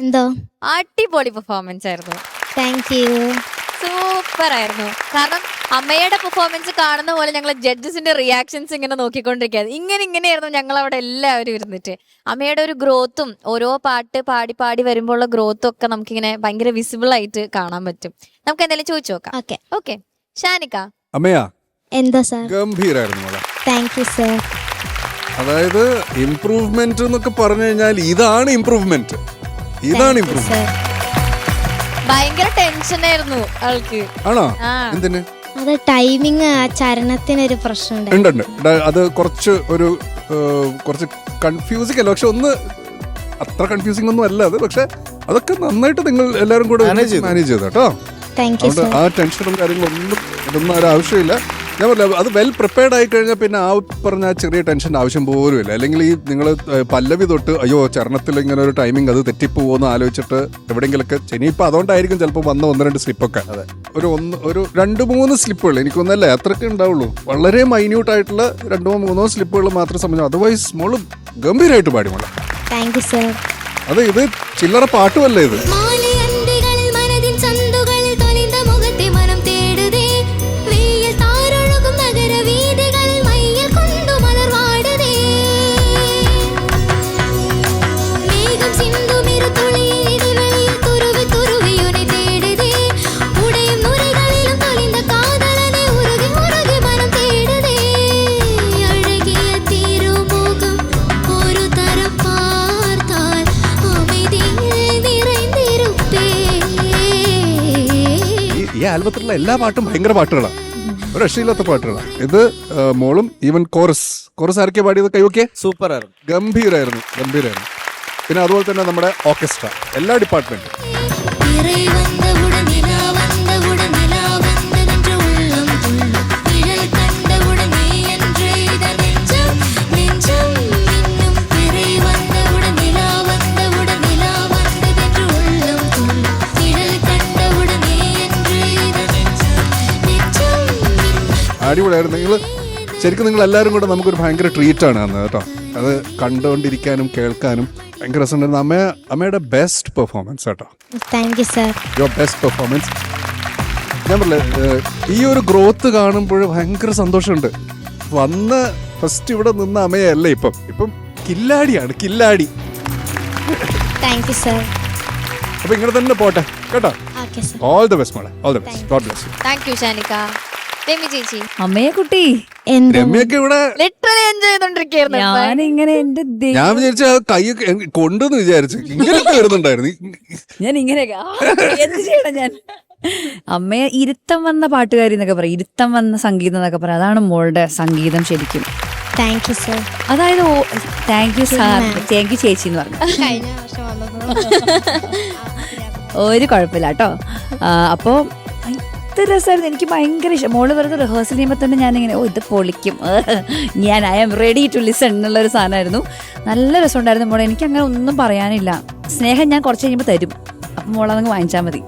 എന്തോ? അടിപൊളി പെർഫോമൻസ് ആയിരുന്നു. താങ്ക് യു സൂപ്പർ ആയിരുന്നു. കാരണം അമ്മയുടെ പെർഫോമൻസ് കാണുന്ന പോലെ ഞങ്ങൾ ജഡ്ജസിന്റെ റിയാക്ഷൻസ് ഇങ്ങനെ നോക്കിക്കൊണ്ടിരിക്കുകയാണ് ഇങ്ങനെ ഇങ്ങനെയായിരുന്നു ഞങ്ങൾ അവിടെ എല്ലാവരും ഇരുന്നിട്ട്. അമ്മയുടെ ഒരു ഗ്രോത്തും ഓരോ പാട്ട് പാടി പാടി വരുമ്പോൾ ഉള്ള ഗ്രോത്തും ഒക്കെ നമുക്കിങ്ങനെ ഭയങ്കര വിസിബിൾ ആയിട്ട് കാണാൻ പറ്റും. നമുക്ക് എന്തെങ്കിലും ചോദിച്ചു നോക്കാം. Okay okay Shanika. അമ്മയാ. എന്താ സാർ? ഗംഭീരായിരുന്നു മോളെ. താങ്ക് യു സാർ അതായത് ഇംപ്രൂവ്മെന്റ് എന്നൊക്കെ പറഞ്ഞു കഴിഞ്ഞാൽ ഇതാണ് ഇംപ്രൂവ്മെന്റ് ഇതാണ് ഭയങ്കര ടെൻഷനായിരുന്നു ആൾക്ക്. ആണോ. എന്തിന്? അത് ടൈമിങ് ആ ചരണത്തിനൊരു പ്രശ്നം ഉണ്ട് അത് കുറച്ച് ഒരു കുറച്ച് കൺഫ്യൂസിംഗ് അല്ല. പക്ഷെ ഒന്ന് അത്ര കൺഫ്യൂസിംഗ് ഒന്നും അല്ല അത്. പക്ഷെ അതൊക്കെ നന്നായിട്ട് നിങ്ങൾ എല്ലാവരും കൂടെ മാനേജ് ചെയ്തു. കേട്ടോ. ആ ടെൻഷനും കാര്യങ്ങളൊന്നും ഇതൊന്നും ഒരു ആവശ്യമില്ല. ഞാൻ അത് വെൽ പ്രിപ്പയർഡ് ആയി കഴിഞ്ഞാൽ പിന്നെ ആ പറഞ്ഞ ചെറിയ ടെൻഷന്റെ ആവശ്യം പോലും ഇല്ല അല്ലെങ്കിൽ ഈ നിങ്ങൾ പല്ലവി തൊട്ട് അയ്യോ ചരണത്തിൽ ഇങ്ങനെ ഒരു ടൈമിംഗ് അത് തെറ്റിപ്പോകുമെന്ന് ആലോചിച്ചിട്ട് എവിടെയെങ്കിലൊക്കെ ഇനിയിപ്പോൾ അതുകൊണ്ടായിരിക്കും ചിലപ്പോൾ വന്ന ഒന്ന് രണ്ട് സ്ലിപ്പൊക്കെ അതെ. ഒരു ഒന്ന് ഒരു രണ്ട് മൂന്ന് സ്ലിപ്പുകൾ എനിക്കൊന്നല്ലേ അത്രയ്ക്ക് ഉണ്ടാവുള്ളൂ. വളരെ മൈന്യൂട്ട് ആയിട്ടുള്ള രണ്ടോ മൂന്നോ സ്ലിപ്പുകൾ മാത്രം സംബന്ധിച്ചു അതർവൈസ് മോൾ ഗംഭീരമായിട്ട് പാടി മോളെ. താങ്ക് യു സർ അത് ഇത് ചില്ലറ പാട്ടുമല്ലേ ഇത്? ഈ ആൽബത്തിലുള്ള എല്ലാ പാട്ടും ഭയങ്കര പാട്ടുകളാണ് ഒരു രക്ഷയില്ലാത്ത പാട്ടുകളാണ് ഇത് മോളും ഈവൻ കോറസ്. കോറസ് ആരൊക്കെ പാടിയത്? കൈവക്കെ സൂപ്പർ ആയിരുന്നു ഗംഭീരായിരുന്നു ഗംഭീരായിരുന്നു. പിന്നെ അതുപോലെ തന്നെ നമ്മുടെ ഓർക്കസ്ട്ര. എല്ലാ ഡിപ്പാർട്ട്മെന്റും. അടിപൊളിയായിരുന്നു. നിങ്ങൾ ശരിക്കും നിങ്ങൾ എല്ലാവരും കൂടെ നമുക്കൊരു ഭയങ്കര ട്രീറ്റ് ആണ് അന്ന് കേട്ടോ. അത് കണ്ടുകൊണ്ടിരിക്കാനും കേൾക്കാനും ഭയങ്കര രസമുണ്ടായിരുന്നു അമ്മ അമ്മയുടെ ബെസ്റ്റ് പെർഫോമൻസ് കേട്ടോ. Thank you sir your best performance ഞാൻ പറഞ്ഞില്ലേ ഈ ഒരു ഗ്രോത്ത് കാണുമ്പോൾ ഭയങ്കര സന്തോഷമുണ്ട്. വന്ന് ഫസ്റ്റ് ഇവിടെ നിന്ന അമ്മയല്ല ഇപ്പം. ഇപ്പം കില്ലാടിയാണ് കില്ലാടി. താങ്ക് യു സർ അപ്പൊ ഇങ്ങനെ തന്നെ പോട്ടെ. കേട്ടോ. ഓൾ ദ ബെസ്റ്റ് മോളെ. All the best God bless you thank you Shanika Rami ചേച്ചി. അമ്മയെ കുട്ടി. രമ്യൊക്കെ ഇവിടെ ലിറ്ററലി എൻജോയ് ചെയ്തോണ്ടിരിക്കുന്നു ഞാനിങ്ങനെ എന്റെ ദൈ- ഞാൻ വിചാരിച്ച കൈയൊക്കെ കൈ കൊണ്ടെന്ന് വിചാരിച്ചു. ഇങ്ങനെയൊക്കെ വരുന്നുണ്ടായിരുന്നു. ഞാൻ ഇങ്ങനെ ആ, എന്ത് ചെയ്യണം ഞാൻ? അമ്മയെ ഇരുത്തം വന്ന പാട്ടുകാരി എന്നൊക്കെ പറയും. ഇരുത്തം വന്ന സംഗീതം എന്നൊക്കെ പറയാം. അതാണ് മോളുടെ സംഗീതം ശരിക്കും. താങ്ക് യു സാർ അതായത് thank you sir thank you ചേച്ചി എന്ന് പറഞ്ഞു. കഴിഞ്ഞ വർഷം വന്നപ്പോൾ ഒരു കുഴപ്പമില്ല കേട്ടോ. അപ്പോൾ ഭയങ്കര രസമായിരുന്നു. എനിക്ക് ഭയങ്കര ഇഷ്ടം. മോൾ വെറുതെ റിഹേഴ്സൽ ചെയ്യുമ്പോൾ തന്നെ ഞാനിങ്ങനെ ഓ ഇത് പൊളിക്കും. ഞാൻ I am ready to listen എന്നുള്ളൊരു സാധനമായിരുന്നു. നല്ല രസമുണ്ടായിരുന്നു മോളെ. എനിക്ക് അങ്ങനെ ഒന്നും പറയാനില്ല. സ്നേഹം ഞാൻ കുറച്ച് കഴിയുമ്പോൾ തരും. അപ്പം മോളെ അങ്ങ് വാങ്ങിച്ചാൽ മതി.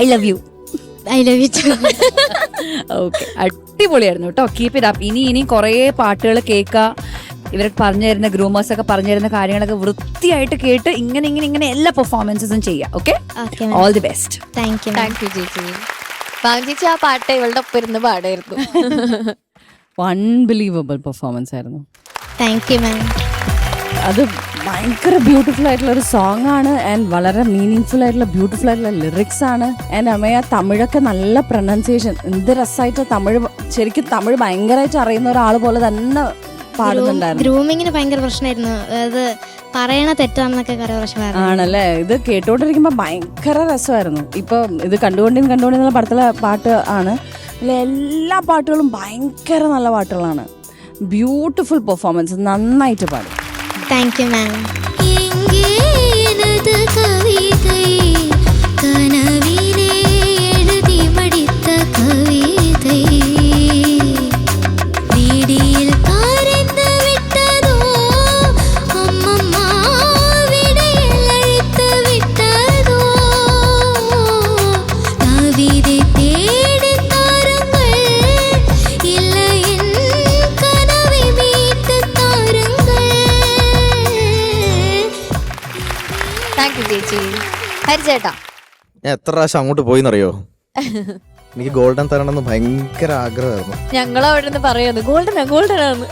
I love you I love you okay അടിപൊളിയായിരുന്നു കേട്ടോ. കീപ്പ് ഇറ്റ് അപ്പ് ഇനി ഇനി കുറേ പാട്ടുകൾ കേൾക്കുക ഇവർക്ക് പറഞ്ഞു തരുന്ന ഗ്രൂമേഴ്സ് ഒക്കെ പറഞ്ഞു തരുന്ന കാര്യങ്ങളൊക്കെ വൃത്തിയായിട്ട് കേട്ട് ഇങ്ങനെ ഇങ്ങനെ ഇങ്ങനെ എല്ലാ പെർഫോമൻസും ചെയ്യാം. Okay okay all the best thank you thank you ചേച്ചി ചേച്ചി ആ പാട്ട് ഇവളുടെ ഒപ്പം ഇരുന്ന് പാടായിരുന്നു അൺബിലീവബിൾ പെർഫോമൻസ് ആയിരുന്നു. താങ്ക് യു മാം അത് ഭയങ്കര ബ്യൂട്ടിഫുൾ ആയിട്ടുള്ള ഒരു സോങ് ആണ് ആൻഡ് വളരെ മീനിങ് ആയിട്ടുള്ള ബ്യൂട്ടിഫുൾ ആയിട്ടുള്ള ലിറിക്സ് ആണ്. ആൻഡ് അമ്മയ തമിഴൊക്കെ നല്ല പ്രൊനൗൺസിയേഷൻ എന്ത് രസമായിട്ട് തമിഴ് ശരിക്കും തമിഴ് ഭയങ്കരമായിട്ട് അറിയുന്ന ഒരാൾ പോലെ തന്നെ ഗ്രൂമിങ്ങിന് ഭയങ്കര പ്രശ്നമായിരുന്നു. അത് പറയണ തെറ്റാണെന്നൊക്കെ ആണല്ലേ? ഇത് കേട്ടോണ്ടിരിക്കുമ്പോ ഭയങ്കര രസമായിരുന്നു. ഇപ്പൊ ഇത് കണ്ടുകൊണ്ടിരുന്ന കണ്ടുകൊണ്ടിരുന്ന പടത്തിലെ പാട്ട് ആണ്. എല്ലാ പാട്ടുകളും ഭയങ്കര നല്ല പാട്ടുകളാണ്. ബ്യൂട്ടിഫുൾ പെർഫോമൻസ് നന്നായിട്ട് പാടും. താങ്ക് യു മാം കവിതയെ കനവിനെ എഴുതി പഠിത്ത കവി ഹരിച്ചേട്ടാ ഞാൻ എത്ര പ്രാവശ്യം അങ്ങോട്ട് പോയിന്നറിയോ? എനിക്ക് ഗോൾഡൻ തരണമെന്ന് ഭയങ്കര ആഗ്രഹമായിരുന്നു. ഞങ്ങൾ അവിടെ നിന്ന് പറയുന്നു ഗോൾഡൻ ഗോൾഡൻ ആണ്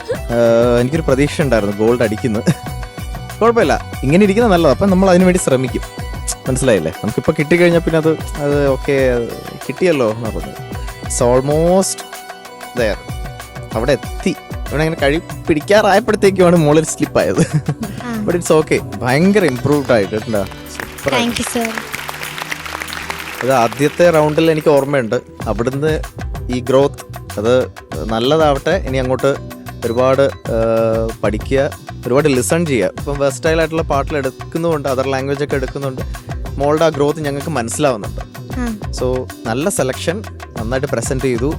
എനിക്കൊരു പ്രതീക്ഷ ഉണ്ടായിരുന്നു ഗോൾഡ് അടിക്കുന്നു. കുഴപ്പമില്ല ഇങ്ങനെ ഇരിക്കുന്ന നല്ലത്. അപ്പം നമ്മൾ അതിനുവേണ്ടി ശ്രമിക്കും. മനസ്സിലായില്ലേ? നമുക്കിപ്പോൾ കിട്ടിക്കഴിഞ്ഞാൽ പിന്നെ അത് അത് ഓക്കെ കിട്ടിയല്ലോ എന്നാ പറഞ്ഞത്. ഇറ്റ്സ് ഓൾമോസ്റ്റ് ദയർ അവിടെ എത്തി. ഇവിടെ അങ്ങനെ കഴി പിടിക്കാറായപ്പോഴത്തേക്കുമാണ് മുകളിൽ സ്ലിപ്പായത് ബട്ട് ഇറ്റ്സ് ഓക്കെ ഭയങ്കര ഇമ്പ്രൂവ്ഡ് ആയിട്ട് കേട്ടോ. അത് ആദ്യത്തെ റൗണ്ടിൽ എനിക്ക് ഓർമ്മയുണ്ട്. അവിടുന്ന് ഈ ഗ്രോത്ത് അത് നല്ലതാവട്ടെ. ഇനി അങ്ങോട്ട് ഒരുപാട് പഠിക്കുക ഒരുപാട് ലിസൺ ചെയ്യുക. ഇപ്പം വെസ്റ്റൈൽ ആയിട്ടുള്ള പാട്ടിൽ എടുക്കുന്നുമുണ്ട് അതർ ലാംഗ്വേജ് ഒക്കെ എടുക്കുന്നുണ്ട് മോളുടെ ആ ഗ്രോത്ത് ഞങ്ങൾക്ക് മനസ്സിലാവുന്നുണ്ട്. സോ നല്ല സെലക്ഷൻ നന്നായിട്ട് പ്രസന്റ് ചെയ്തു.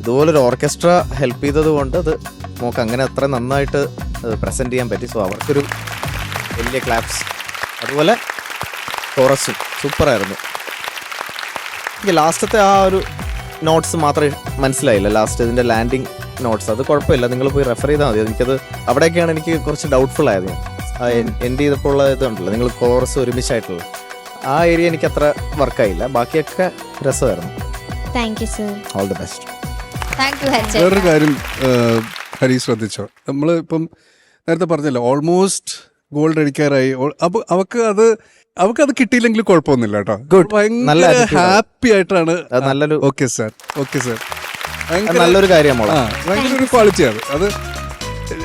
ഇതുപോലൊരു ഓർക്കസ്ട്ര ഹെൽപ്പ് ചെയ്തത് കൊണ്ട് അത് മോക്ക് അങ്ങനെ അത്ര നന്നായിട്ട് പ്രസന്റ് ചെയ്യാൻ പറ്റി. സോ അവർക്കൊരു വലിയ ക്ലാപ്സ് അതുപോലെ കോറസും സൂപ്പറായിരുന്നു എനിക്ക് ലാസ്റ്റത്തെ ആ ഒരു നോട്ട്സ് മാത്രമേ മനസ്സിലായില്ല. ലാസ്റ്റ് ഇതിന്റെ ലാൻഡിങ് നോട്ട്സ് അത് കുഴപ്പമില്ല. നിങ്ങൾ പോയി റെഫർ ചെയ്താൽ മതി. എനിക്കത് അവിടെയൊക്കെയാണ് എനിക്ക് കുറച്ച് ഡൗട്ട്ഫുൾ ആയത് ഞാൻ. എന്റെ ചെയ്തപ്പോൾ ഉള്ള ഇതുണ്ടല്ലോ നിങ്ങൾ കോറസ് ഒരുമിച്ചായിട്ടുള്ള ആ ഏരിയ എനിക്ക് അത്ര വർക്കായില്ല ബാക്കിയൊക്കെ രസമായിരുന്നു. Thank you sir all the best thank you വേറൊരു കാര്യം ഹരി ശ്രദ്ധിച്ചോ? നമ്മൾ ഇപ്പം നേരത്തെ പറഞ്ഞല്ലോ ഓൾമോസ്റ്റ് ഗോൾഡ് അടിക്കാറായി. അപ്പൊ അവക്ക് അത് അവക്ക് അത് കിട്ടിയില്ലെങ്കിൽ കുഴപ്പമൊന്നുമില്ല കേട്ടോ. ഗുഡ് നല്ല ഭയങ്കര ഹാപ്പി ആയിട്ടാണ്. നല്ലൊരു ഓക്കെ സാർ ഓക്കെ സാർ നല്ലൊരു കാര്യമാണ് ഭയങ്കര ഒരു ക്വാളിറ്റിയാണ് അത്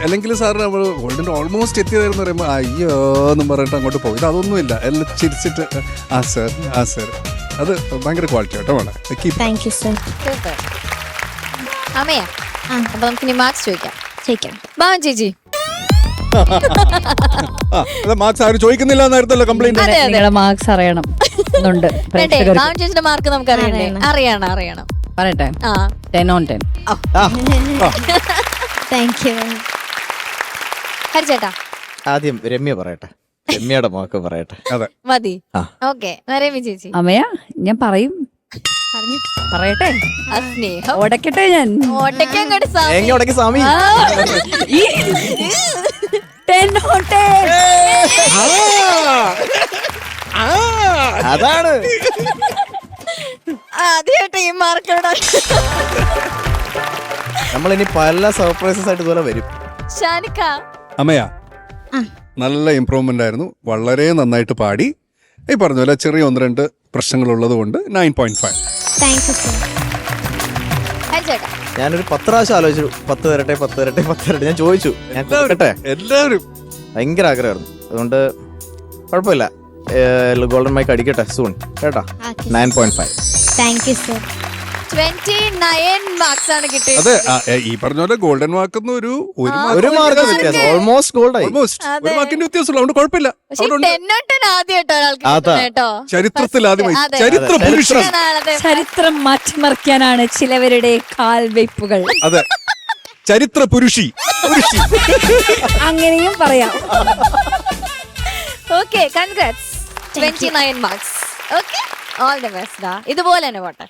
അല്ലെങ്കിൽ സാർ നമ്മൾ ഗോൾഡിന്റെ ഓൾമോസ്റ്റ് എത്തിയതായിരുന്നു പറയുമ്പോൾ അയ്യോ എന്നും പറഞ്ഞിട്ട് അങ്ങോട്ട് പോകും ഇത് അതൊന്നുമില്ല എല്ലാം ചിരിച്ചിട്ട് ആ സർ ആ സർ അത് ഭയങ്കര ക്വാളിറ്റി കേട്ടോ വേണം താങ്ക് യു സർ സൂപ്പർ അമ്മയാ ആ. അപ്പൊ നമുക്ക് ഇനി മാർക്സ് ചോദിക്കാം. ചോദിക്കാം ബാവൻ ചേച്ചി. മാർക്സ് ആരും ചോദിക്കുന്നില്ല കംപ്ലൈന്റ് മാർക്സ് അറിയണം. മാർക്ക് നമുക്ക് അറിയണം. അറിയണം അറിയണം. പറയട്ടെ. ആ. Ten on ten thank you ഹരിച്ചേട്ടാ ആദ്യം രമ്യ പറയട്ടെ. രമ്യയുടെ മോക്ക് പറയട്ടെ. അതെ. മതി. ആ. ഓക്കെ. നരേമി ചേച്ചി. അമ്മയാ ഞാൻ പറയും. പറയട്ടെ. ആ സ്നേഹം ഓടക്കട്ടെ ഞാൻ. ഓട്ടയ്ക്ക് അങ്ങോട്ട് എങ്ങനെ ഉടക്കി സ്വാമി? ആ, ഈ അതാണ്. ആദ്യമായിട്ട് ഈ മാർക്കോടെ. നമ്മളിനി പല സർപ്രൈസസ് ആയിട്ട് ഇതുപോലെ വരും. ഷാനിക്ക. അമ്മയാ ആ. നല്ല ഇമ്പ്രൂവ്മെന്റ് ആയിരുന്നു. വളരെ നന്നായിട്ട് പാടി. ഈ പറഞ്ഞ പോലെ ചെറിയ ഒന്ന് രണ്ട് പ്രശ്നങ്ങൾ ഉള്ളത് കൊണ്ട് നയൻ പോയിന്റ് ഫൈവ് ഞാനൊരു പത്ത് പ്രാവശ്യം ആലോചിച്ചു. പത്ത് തരട്ടെ പത്ത് തരട്ടെ പത്ത് തരട്ടെ ഞാൻ ചോദിച്ചു. ഞാൻ കൊടുക്കട്ടെ? എല്ലാവരും. ഭയങ്കര ആഗ്രഹമായിരുന്നു. അതുകൊണ്ട് കുഴപ്പമില്ല. ഗോൾഡൻ മൈക്ക് അടിക്കട്ടെ സൂൺ കേട്ടോ? Okay nine point five thank you sir twenty nine marks ആണ് കിട്ടിയത് അതെ ആ, ഏ, ഈ പറഞ്ഞ പോലെ ഗോൾഡൻ വാക്കുന്ന ഒരു ഒരു ആ, ഒരു മാർക്ക് വ്യത്യാസം ഓൾമോസ്റ്റ് ഗോൾഡ് ആയി. ഓൾമോസ്റ്റ് ഒരു മാർക്കിന്റെ വ്യത്യാസമുള്ളൂ അതുകൊണ്ട് കുഴപ്പമില്ല. പക്ഷെ അതുകൊണ്ട് ടെന്നോട്ടൻ ആദ്യമായിട്ടോ ഒരാൾക്ക് അതാ. കിട്ടുന്നത് കേട്ടോ. ചരിത്രത്തിൽ ആദ്യമായി. അതെ. ചരിത്ര പുരുഷൻ. അതെ. ചരിത്രം മാറ്റിമറിക്കാനാണ് ചിലവരുടെ കാൽവയ്പ്പുകൾ. അതെ. ചരിത്ര പുരുഷി. പുരുഷി. അങ്ങനെയും പറയാം. Okay congrats twenty nine marks okay all the best ഇതുപോലെ തന്നെ പോട്ടെ.